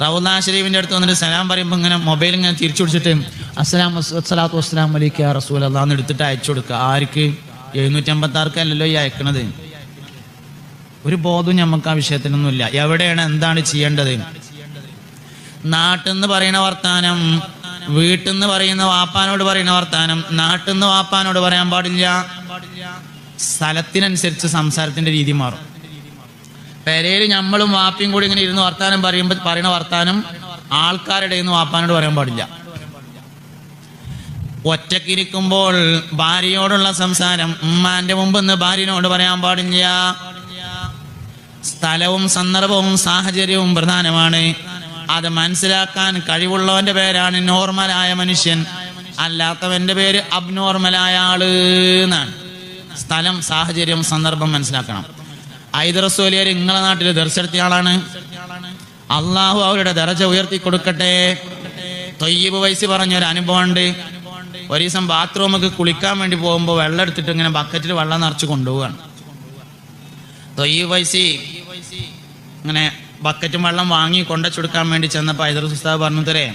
റൗലാ ഷെരീഫിന്റെ അടുത്ത് വന്നിട്ട് സലാം പറയുമ്പോൾ ഇങ്ങനെ മൊബൈൽ ഇങ്ങനെ തിരിച്ചു പിടിച്ചിട്ട് അസ്സലാം വസ്സലാത്തു വസ്സലാം അലൈക്ക റസൂൽ അള്ളാന്ന് എടുത്തിട്ട് അയച്ചു കൊടുക്കുക. ആർക്ക്? എഴുന്നൂറ്റി അമ്പത്തി ആർക്കല്ലല്ലോ ഈ അയക്കണത്. ഒരു ബോധവും നമുക്ക് ആ വിഷയത്തിനൊന്നുമില്ല എവിടെയാണ് എന്താണ് ചെയ്യേണ്ടത്? നാട്ടിന്ന് പറയുന്ന വർത്താനം വീട്ടിൽ നിന്ന് പറയുന്ന വാപ്പാനോട് പറയുന്ന വർത്താനം നാട്ടിൽ നിന്ന് വാപ്പാനോട് പറയാൻ പാടില്ല. സ്ഥലത്തിനനുസരിച്ച് സംസാരത്തിന്റെ രീതി മാറും. പെരയിൽ നമ്മളും വാപ്പയും കൂടി ഇങ്ങനെ ഇരുന്ന് വർത്താനം പറയുമ്പോൾ പറയണ വർത്താനം ആൾക്കാരുടെ നിന്ന് വാപ്പാനോട് പറയാൻ പാടില്ല. ഒറ്റക്കിരിക്കുമ്പോൾ ഭാര്യയോടുള്ള സംസാരം ഉമ്മാന്റെ മുമ്പ് ഇന്ന് ഭാര്യനോട് പറയാൻ പാടില്ല. സ്ഥലവും സന്ദർഭവും സാഹചര്യവും പ്രധാനമാണ്. അത് മനസ്സിലാക്കാൻ കഴിവുള്ളവന്റെ പേരാണ് നോർമലായ മനുഷ്യൻ. അല്ലാത്തവന്റെ പേര് അബ്നോർമലായ ആൾ എന്നാണ്. സ്ഥലം സാഹചര്യം സന്ദർഭം മനസ്സിലാക്കണം. ഐദറസോലിയർ നിങ്ങളെ നാട്ടിൽ ദർശനത്തിയ ആളാണ്. അള്ളാഹു അവരുടെ ദർജ ഉയർത്തി കൊടുക്കട്ടെ തൊയ്യബ് വയസ്സ് പറഞ്ഞൊരു അനുഭവമുണ്ട് ഒരു ദിവസം ബാത്റൂമൊക്കെ കുളിക്കാൻ വേണ്ടി പോകുമ്പോൾ വെള്ളം എടുത്തിട്ട് ഇങ്ങനെ ബക്കറ്റിൽ വെള്ളം നിറച്ച് കൊണ്ടുപോവാണ്. തൊയ്യബ് വയസ്സ് ഇങ്ങനെ ബക്കറ്റും വെള്ളം വാങ്ങി കൊണ്ടുവച്ചെടുക്കാൻ വേണ്ടി ചെന്നപ്പോൾ ഐദർ സുസ്താവ് പറഞ്ഞു തരേ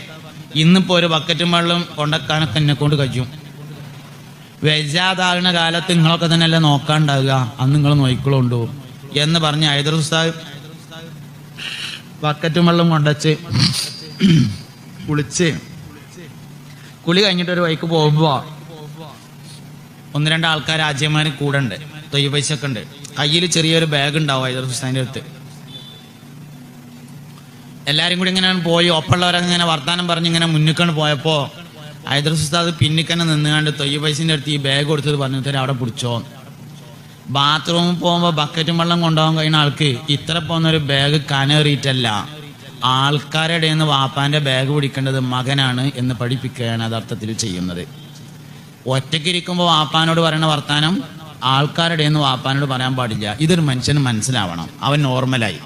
ഇന്നിപ്പോ ഒരു ബക്കറ്റും വെള്ളം കൊണ്ടക്കാനൊക്കെ എന്നെ കൊണ്ട് കഴിയും. വെജാതാകുന്ന കാലത്ത് നിങ്ങളൊക്കെ തന്നെ അല്ലേ നോക്കാണ്ടാവുക. അന്ന് നിങ്ങൾ നോക്കിക്കൊള്ളുണ്ടോ എന്ന് പറഞ്ഞ് ഹൈദർ ഉസ്താദ് ബക്കറ്റും വെള്ളം കൊണ്ടച്ച് കുളിച്ച്. കുളി കഴിഞ്ഞിട്ട് ഒരു വൈക്ക് പോകുമ്പോ ഒന്ന് രണ്ട് ആൾക്കാർ രാജ്യമാര് കൂടെ ഉണ്ട് തൊയ്യ പൈസ ഒക്കെ ഉണ്ട്. കയ്യിൽ ചെറിയൊരു ബാഗ് ഉണ്ടാവും ഹൈദർ ഹുസ്താന്റെ അടുത്ത്. എല്ലാരും കൂടി ഇങ്ങനെ പോയി. ഒപ്പമുള്ളവരൊക്കെ ഇങ്ങനെ വർത്താനം പറഞ്ഞ് ഇങ്ങനെ മുന്നിക്കാണ് പോയപ്പോ ഹൈദർ ഉസ്താദ് പിന്നിക്കന്നെ നിന്നുകൊണ്ട് തൊയ്യ പൈസന്റെ അടുത്ത് ഈ ബാഗ് കൊടുത്തത് പറഞ്ഞു തരാം അവിടെ പിടിച്ചോ ബാത്റൂമിൽ പോകുമ്പോൾ ബക്കറ്റും വെള്ളം കൊണ്ടുപോകാൻ കഴിയുന്ന ആൾക്ക് ഇത്ര പോകുന്ന ഒരു ബാഗ് കനേറിയിട്ടല്ല. ആൾക്കാരുടെ നിന്ന് വാപ്പാന്റെ ബാഗ് പിടിക്കേണ്ടത് മകനാണ് എന്ന് പഠിപ്പിക്കുകയാണ് യഥാർത്ഥത്തിൽ ചെയ്യുന്നത്. ഒറ്റയ്ക്കിരിക്കുമ്പോൾ വാപ്പാനോട് പറയുന്ന വർത്താനം ആൾക്കാരുടെ നിന്ന് വാപ്പാനോട് പറയാൻ പാടില്ല. ഇതൊരു മനുഷ്യന് മനസ്സിലാവണം. അവൻ നോർമലായി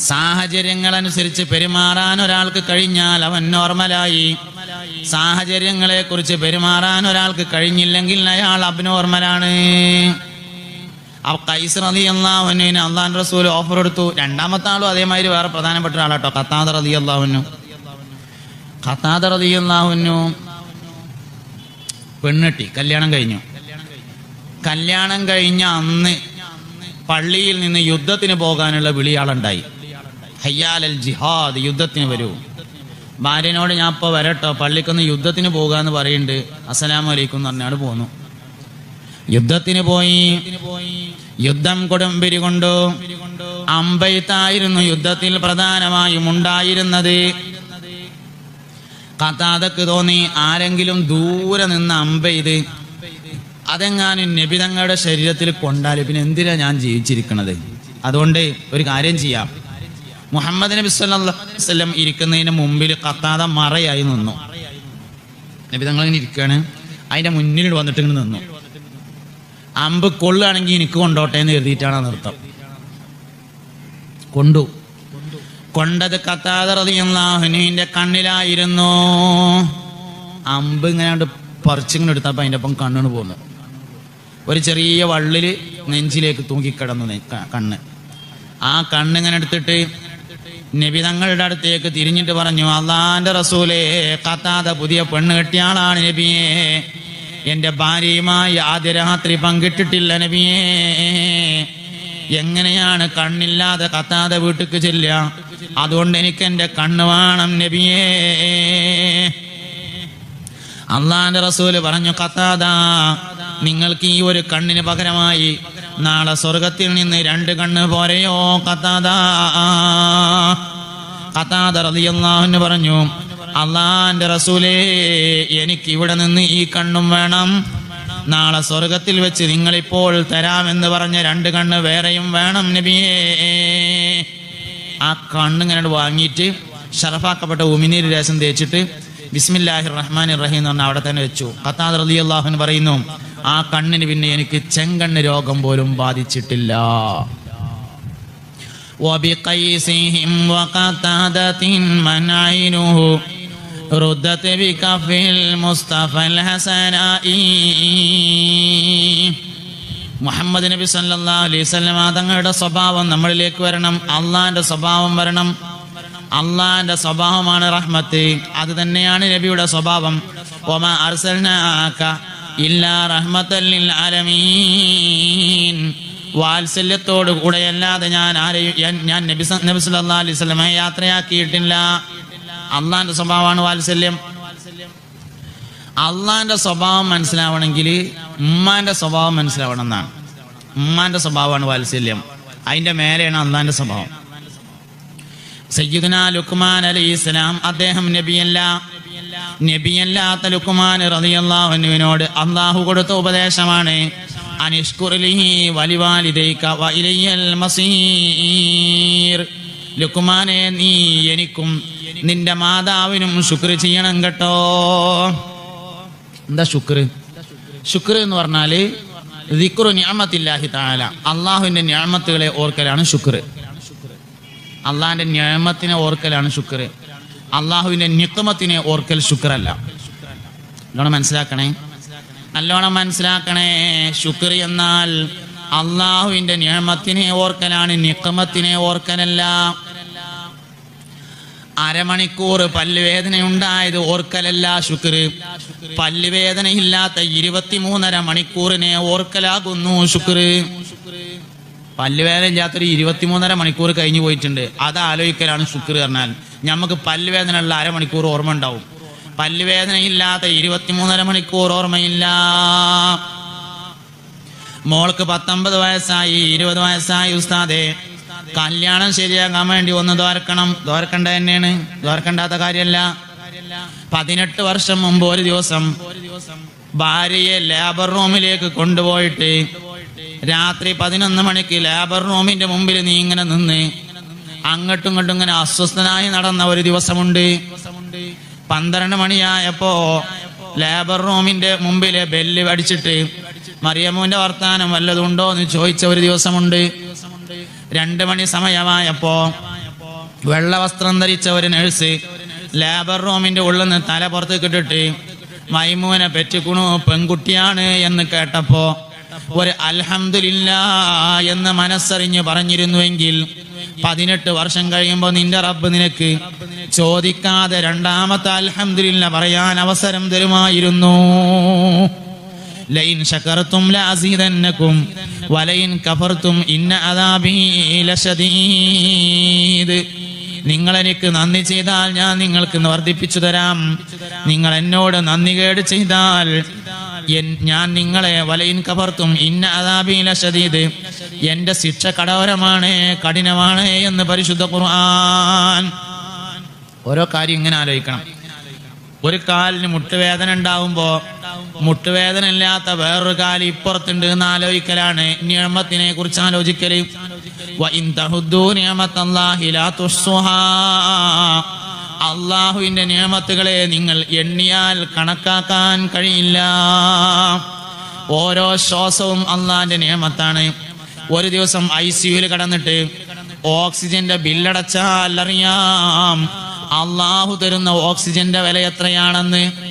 സാഹചര്യങ്ങൾ അനുസരിച്ച് പെരുമാറാൻ ഒരാൾക്ക് കഴിഞ്ഞാൽ അവൻ നോർമലായി സാഹചര്യങ്ങളെ കുറിച്ച് പെരുമാറാൻ ഒരാൾക്ക് കഴിഞ്ഞില്ലെങ്കിൽ അയാൾ അബ്നോർമലാണ് കൈസ് റതി അള്ളാഹുവിന് അള്ളാൻ റസൂൽ ഓഫർ എടുത്തു. രണ്ടാമത്തെ ആളും അതേമാതിരി വേറെ പ്രധാനപ്പെട്ട ഒരാളാട്ടോ ഖത്താദർ റതി അള്ളാഹുനു ഖത്താദർ റതി അള്ളാഹുനു പെണ്ണെട്ടി കല്യാണം കഴിഞ്ഞു. കല്യാണം കഴിഞ്ഞ അന്ന് പള്ളിയിൽ നിന്ന് യുദ്ധത്തിന് പോകാനുള്ള വിളിയാളുണ്ടായി. ഹയ്യാലൽ ജിഹാദ് യുദ്ധത്തിന് വരൂ. ഭാര്യനോട് ഞാൻ ഇപ്പോൾ വരട്ടോ. പള്ളിക്കൊന്ന് യുദ്ധത്തിന് പോകാന്ന് പറയുന്നുണ്ട് അസ്സലാമു അലൈക്കും എന്ന് പറഞ്ഞാണ് പോന്നു. യുദ്ധത്തിന് പോയി. യുദ്ധം കൊടുമ്പിരി കൊണ്ടു അമ്പയത്തായിരുന്നു യുദ്ധത്തിൽ പ്രധാനമായും ഉണ്ടായിരുന്നത്. കഥാതക്ക് തോന്നി ആരെങ്കിലും ദൂരെ നിന്ന് അമ്പെയ്ത് അതെങ്ങാനും നബിതങ്ങളുടെ ശരീരത്തിൽ കൊണ്ടാൽ പിന്നെ എന്തിനാ ഞാൻ ജീവിച്ചിരിക്കണത്? അതുകൊണ്ട് ഒരു കാര്യം ചെയ്യാം. മുഹമ്മദ് നബി വസല്ലം ഇരിക്കുന്നതിന് മുമ്പിൽ കത്താത മറയായി നിന്നു. നബി തങ്ങൾ ഇങ്ങനെ ഇരിക്കുകയാണ് അതിന്റെ മുന്നിൽ വന്നിട്ട് ഇങ്ങനെ നിന്നു. അമ്പ് കൊള്ളുകയാണെങ്കിൽ എനിക്ക് കൊണ്ടോട്ടെ എന്ന് എഴുതിയിട്ടാണ് നൃത്തം. കൊണ്ടു. കൊണ്ടത് കത്താതറിയാഹുനുവിന്റെ കണ്ണിലായിരുന്നു. അമ്പ് ഇങ്ങനെ പറിച്ചിങ്ങനെ എടുത്തപ്പോ അതിന്റെ ഒപ്പം കണ്ണിന് പോന്നു ഒരു ചെറിയ വള്ളിൽ നെഞ്ചിലേക്ക് തൂങ്ങിക്കിടന്നു കണ്ണ്. ആ കണ്ണിങ്ങനെ എടുത്തിട്ട് നബി തങ്ങളുടെ അടുത്തേക്ക് തിരിഞ്ഞിട്ട് പറഞ്ഞു അള്ളാന്റെ റസൂലേ കത്താത പുതിയ പെണ്ണ് കെട്ടിയ ആളാണ് നബിയെ. എന്റെ ഭാര്യയുമായി ആദ്യ രാത്രി പങ്കിട്ടിട്ടില്ല നബിയേ. എങ്ങനെയാണ് കണ്ണില്ലാതെ കത്താതെ വീട്ടിക്ക് ചെല്ലുക? അതുകൊണ്ട് എനിക്ക് എന്റെ കണ്ണ് വേണം നബിയേ. അള്ളാന്റെ റസൂൽ പറഞ്ഞു കത്താത നിങ്ങൾക്ക് ഈ ഒരു കണ്ണിന് പകരമായി നാളെ സ്വർഗത്തിൽ നിന്ന് രണ്ട് കണ്ണ് പോരെയോ? കത്താത കത്താത റളിയല്ലാഹുവിന് പറഞ്ഞു അള്ളാന്റെ റസൂലേ എനിക്ക് ഇവിടെ നിന്ന് ഈ കണ്ണും വേണം. നാളെ സ്വർഗത്തിൽ വെച്ച് നിങ്ങളിപ്പോൾ തരാമെന്ന് പറഞ്ഞ രണ്ട് കണ്ണ് വേറെയും വേണം നബിയേ. ആ കണ്ണിങ്ങനെ വാങ്ങിയിട്ട് ഷറഫാക്കപ്പെട്ട ഉമിനീര് രസം തേച്ചിട്ട് ബിസ്മില്ലാഹിർ റഹ്മാൻ റഹീം എന്ന് പറഞ്ഞാൽ അവിടെ തന്നെ വെച്ചു. ഖത്താദ് അള്ളാഹുൻ പറയുന്നു ആ കണ്ണിന് പിന്നെ എനിക്ക് ചെങ്കണ്ണ് രോഗം പോലും ബാധിച്ചിട്ടില്ല وبقيسهم وقتادة من عينه ردت بكف المصطفى الحسناء മുഹമ്മദ് നബി സല്ലല്ലാഹു അലൈഹി വസല്ലം തങ്ങളുടെ സ്വഭാവം നമ്മളിലേക്ക് വരണം അള്ളാന്റെ സ്വഭാവം വരണം അള്ളാന്റെ സ്വഭാവമാണ് റഹ്മത്ത് അത് തന്നെയാണ് നബിയുടെ സ്വഭാവം ഒമ അർസൽനാക ഇല്ലാ റഹ്മത്തല്ലിൽ ആലമീൻ. വാത്സല്യത്തോടു കൂടെയല്ലാതെ ഞാൻ ആരെയും ഞാൻ- നബി നബി സല്ലാ അലൈഹി വസല്ലമയെ യാത്രയാക്കിയിട്ടില്ല. അള്ളാന്റെ സ്വഭാവമാണ് വാത്സല്യം. അള്ളാന്റെ സ്വഭാവം മനസ്സിലാവണമെങ്കിൽ ഉമ്മാന്റെ സ്വഭാവം മനസ്സിലാവണം എന്നാണ്. ഉമ്മാന്റെ സ്വഭാവമാണ് വാത്സല്യം. അതിന്റെ മേലെയാണ് അള്ളാന്റെ സ്വഭാവം. സയ്യിദുന ലുക്മാൻ അലൈഹി ഇസ്ലാം അദ്ദേഹം നബിയല്ല. നബിയല്ലാത്ത ലുക്കുമാൻ റതിയല്ലാഹുവിനോട് അള്ളാഹു കൊടുത്ത ഉപദേശമാണ്. അനിഷ്കുറിലിഹി വലിവാലിദൈക വ ഇലയ്യൽ മസീർ. ലുക്മാനെ നീ എനിക്കും നിന്റെ മാതാവിനും ശുക്ർ ചെയ്യണം കേട്ടോ. എന്താ ശുക്ർ? ശുക്ർ എന്ന് പറഞ്ഞാൽ ദിക്റു ഞാമത്തില്ലാഹി തആല. അള്ളാഹുവിന്റെ ഞാമത്തുകളെ ഓർക്കലാണ് ശുക്ർ. അള്ളാഹിന്റെ ഞാമത്തിനെ ഓർക്കലാണ് ശുക്ർ. അള്ളാഹുവിന്റെ നിക്മത്തിനെ ഓർക്കൽ ശുക്രല്ല. നല്ലോണം മനസ്സിലാക്കണേ. നല്ലോണം മനസ്സിലാക്കണേ. ശുക്ർ എന്നാൽ അള്ളാഹുവിന്റെ നിയമത്തിനെ ഓർക്കലാണ് നിക്മത്തിനെ ഓർക്കലല്ല. അരമണിക്കൂർ പല്ലുവേദന ഉണ്ടായത് ഓർക്കലല്ല ശുക്ർ. പല്ലുവേദനയില്ലാത്ത ഇരുപത്തിമൂന്നര മണിക്കൂറിനെ ഓർക്കലാകുന്നു ശുക്ർ. പല്ലുവേദന ഇല്ലാത്തൊരു ഇരുപത്തിമൂന്നര മണിക്കൂർ കഴിഞ്ഞു പോയിട്ടുണ്ട്. അത് ആലോചിക്കലാണ് ശുക്ർ പറഞ്ഞാൽ. നമുക്ക് പല്ലുവേദന ഉള്ള അരമണിക്കൂർ ഓർമ്മ ഉണ്ടാവും. പല്ലുവേദന ഇല്ലാത്ത ഇരുപത്തിമൂന്നര മണിക്കൂർ ഓർമ്മയില്ല. മോൾക്ക് പത്തൊമ്പത് വയസ്സായി ഇരുപത് വയസ്സായി ഉസ്താദെ. കല്യാണം ശരിയാക്കാൻ വേണ്ടി ഒന്ന് തോർക്കണം തോർക്കണ്ട തന്നെയാണ്. തോർക്കണ്ടാത്ത കാര്യമല്ല പതിനെട്ട് വർഷം മുമ്പ് ഒരു ദിവസം ഭാര്യയെ ലേബർ റൂമിലേക്ക് കൊണ്ടുപോയിട്ട് രാത്രി പതിനൊന്ന് മണിക്ക് ലേബർ റൂമിന്റെ മുമ്പിൽ നീ ഇങ്ങനെ നിന്ന് അങ്ങോട്ടും ഇങ്ങോട്ടും ഇങ്ങനെ അസ്വസ്ഥനായി നടന്ന ഒരു ദിവസമുണ്ട്. പന്ത്രണ്ട് മണിയായപ്പോ ലേബർ റൂമിന്റെ മുമ്പിലെ ബെല്ല് അടിച്ചിട്ട് മറിയമ്മൂന്റെ വർത്താനം വല്ലതുണ്ടോ എന്ന് ചോദിച്ച ഒരു ദിവസമുണ്ട്. രണ്ട് മണി സമയമായപ്പോ വെള്ള വസ്ത്രം ധരിച്ച ഒരു നഴ്സ് ലേബർ റൂമിന്റെ ഉള്ളിൽ നിന്ന് തല പുറത്തേക്ക് കിട്ടിട്ട് മൈമൂനെ പെറ്റുകുണു പെൺകുട്ടിയാണ് എന്ന് കേട്ടപ്പോ ഒരു അൽഹംദുലില്ലാ എന്ന് മനസ്സറിഞ്ഞ് പറഞ്ഞിരുന്നുവെങ്കിൽ പതിനെട്ട് വർഷം കഴിയുമ്പോൾ നിന്റെ റബ്ബ് നിനക്ക് ചോദിക്കാതെ രണ്ടാമത്തെ അൽഹംദുലില്ല പറയാൻ അവസരം തരുമായിരുന്നു. ലൈൻ ശകർത്തും ലാസീതന്നക്കും വലയിൻ കഫർത്തും ഇന്ന അദാബി ലശദീദ്. നിങ്ങൾ എനിക്ക് നന്ദി ചെയ്താൽ ഞാൻ നിങ്ങൾക്ക് വർദ്ധിപ്പിച്ചു തരാം. നിങ്ങൾ എന്നോട് നന്ദി കേട് ചെയ്താൽ ഞാൻ നിങ്ങളെ വലയിൻ കവർത്തും. ഇന്ന അതാബീല ലശദീദ് എന്റെ ശിക്ഷ കടോരമാണ് കഠിനമാണ് എന്ന് പരിശുദ്ധ ഖുർആൻ ഓരോ കാര്യം ഇങ്ങനെ ആലോചിക്കണം. ഒരു കാലിന് മുട്ടുവേദന ഉണ്ടാവുമ്പോ മുട്ടുവേദന ഇല്ലാത്ത വേറൊരു കാൽ ഇപ്പുറത്തുണ്ട് എന്ന് ആലോചിക്കലാണ്. നിയമത്തിനെ കുറിച്ച് ആലോചിക്കൽ. അള്ളാഹുവിന്റെ നിയമത്തുകളെ നിങ്ങൾ എണ്ണിയാൽ കണക്കാക്കാൻ കഴിയില്ല. ഓരോ ശ്വാസവും അള്ളാഹിന്റെ നിയമത്താണ്. ഒരു ദിവസം ഐ സിയുയിൽ കടന്നിട്ട് ഓക്സിജന്റെ ബില്ലടച്ചാൽ അറിയാം അള്ളാഹു തരുന്ന ഓക്സിജന്റെ വില എത്രയാണെന്ന്.